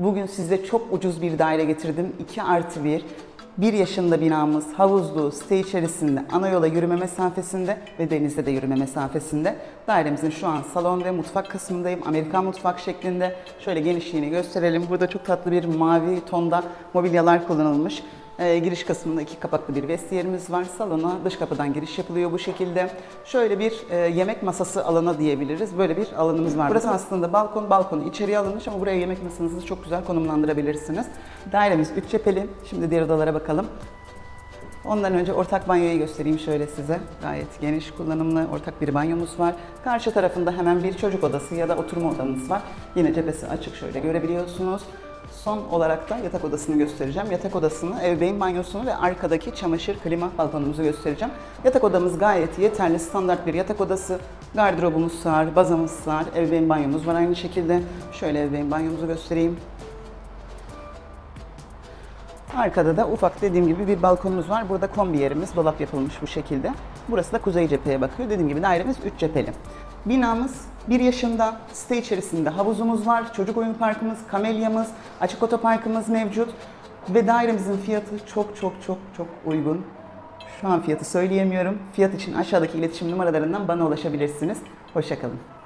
Bugün size çok ucuz bir daire getirdim. 2 artı 1. 1 yaşında binamız, havuzlu, site içerisinde, ana yola yürüme mesafesinde ve denizde de yürüme mesafesinde. Dairemizin şu an salon ve mutfak kısmındayım. Amerikan mutfak şeklinde. Şöyle genişliğini gösterelim. Burada çok tatlı bir mavi tonda mobilyalar kullanılmış. Ee, giriş kısmında iki kapaklı bir vestiyerimiz var. Salona dış kapıdan giriş yapılıyor bu şekilde. Şöyle bir e, yemek masası alana diyebiliriz. Böyle bir alanımız var. Burası aslında balkon. Balkonu içeriye alınmış ama buraya yemek masanızı çok güzel konumlandırabilirsiniz. Dairemiz 3 cepheli. Şimdi diğer odalara bakalım. Ondan önce ortak banyoyu göstereyim şöyle size. Gayet geniş kullanımlı ortak bir banyomuz var. Karşı tarafında hemen bir çocuk odası ya da oturma odamız var. Yine cephesi açık şöyle görebiliyorsunuz. Son olarak da yatak odasını göstereceğim. Yatak odasını, ebeveyn banyosunu ve arkadaki çamaşır klima balkonumuzu göstereceğim. Yatak odamız gayet yeterli, standart bir yatak odası. Gardırobumuz sığar, bazamız sığar, ebeveyn banyomuz var aynı şekilde. Şöyle ebeveyn banyomuzu göstereyim. Arkada da ufak dediğim gibi bir balkonumuz var. Burada kombi yerimiz, dolap yapılmış bu şekilde. Burası da kuzey cepheye bakıyor. Dediğim gibi dairemiz 3 cepheli. Binamız 1 yaşında, site içerisinde havuzumuz var, çocuk oyun parkımız, kamelyamız, açık otoparkımız mevcut. Ve dairemizin fiyatı çok çok çok çok uygun. Şu an fiyatı söyleyemiyorum. Fiyat için aşağıdaki iletişim numaralarından bana ulaşabilirsiniz. Hoşçakalın.